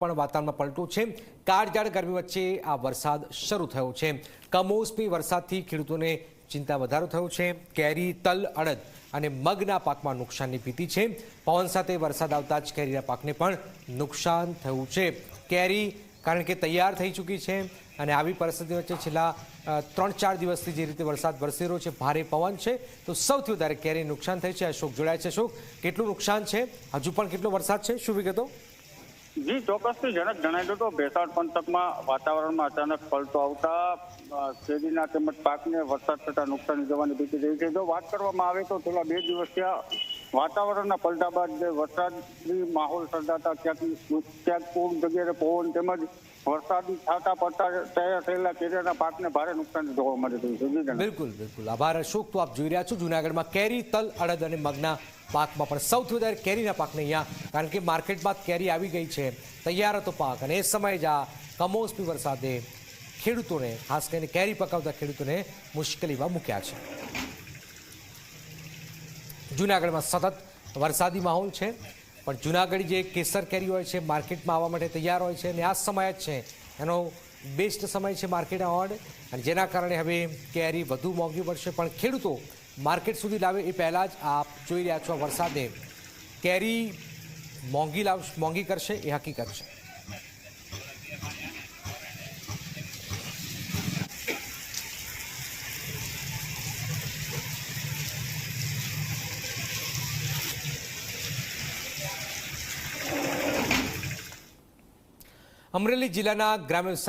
પણ વાતાવરણમાં પલટું છે. કાળઝાળ ગરમી વચ્ચે આ વરસાદ શરૂ થયો છે. કમોસમી વરસાદથી ખેડૂતોને ચિંતા વધારો થયો છે. કેરી, તલ, અડદ અને મગના પાકમાં નુકસાનની ભીતિ છે. પવન સાથે વરસાદ આવતા જ કેરીના પાકને પણ નુકસાન થયું છે. કેરી કારણ કે તૈયાર થઈ ચૂકી છે અને આવી પરિસ્થિતિ વચ્ચે છેલ્લા ત્રણ ચાર દિવસથી જે રીતે વરસાદ વરસી રહ્યો છે, ભારે પવન છે. તો સૌથી વધારે કેરી નુકસાન થઈ છે. અશોક જોડાય છે. અશોક, કેટલું નુકસાન છે? હજુ પણ કેટલો વરસાદ છે? શું વિગતો? જી ચોક્કસથી જણક જણાવી દો તો ભેસાણ પંથકમાં વાતાવરણમાં અચાનક પલટો આવતા શેરીના તેમજ પાકને વરસાદ થતા નુકસાની જવાની ભીતિ રહી છે. જો વાત કરવામાં આવે તો છેલ્લા બે દિવસ ત્યાં વાતાવરણના પલટા બાદ જે વરસાદની માહોલ સર્જાતા ક્યાંક ક્યાંક કોક જગ્યાએ પવન તેમજ વરસાદી છાંટા પડતા તૈયાર થયેલા કેરીના પાકને ભારે નુકસાન જોવા મળી રહ્યું છે. બિલકુલ બિલકુલ. આભાર અશોક. તો આપ જોઈ રહ્યા છો જુનાગઢમાં કેરી, તલ, અડદ અને મગના પાકમાં પણ સૌથી વધારે કેરીના પાકને અહીંયા, કારણ કે માર્કેટમાં કેરી આવી ગઈ છે. તૈયાર હતો પાક અને એ સમયે જ આ કમોસમી વરસાદે ખેડૂતોને, ખાસ કરીને કેરી પકાવતા ખેડૂતોને મુશ્કેલીમાં મૂક્યા છે. જૂનાગઢમાં સતત વરસાદી માહોલ છે, પણ જુનાગઢ જે કેસર કેરી હોય છે, માર્કેટમાં આવવા માટે તૈયાર હોય છે અને આ સમય જ છે. એનો બેસ્ટ સમય છે માર્કેટ આવવા અને જેના કારણે હવે કેરી વધુ મોંઘી પડશે, પણ ખેડૂતો માર્કેટ સુધી લાવે એ પહેલાં જ આપ જોઈ રહ્યા છો વરસાદે. કેરી મોંઘી લાવ, મોંઘી કરશે, એ હકીકત છે. અમરેલી જિલ્લાના ગ્રામ્ય વિસ્તાર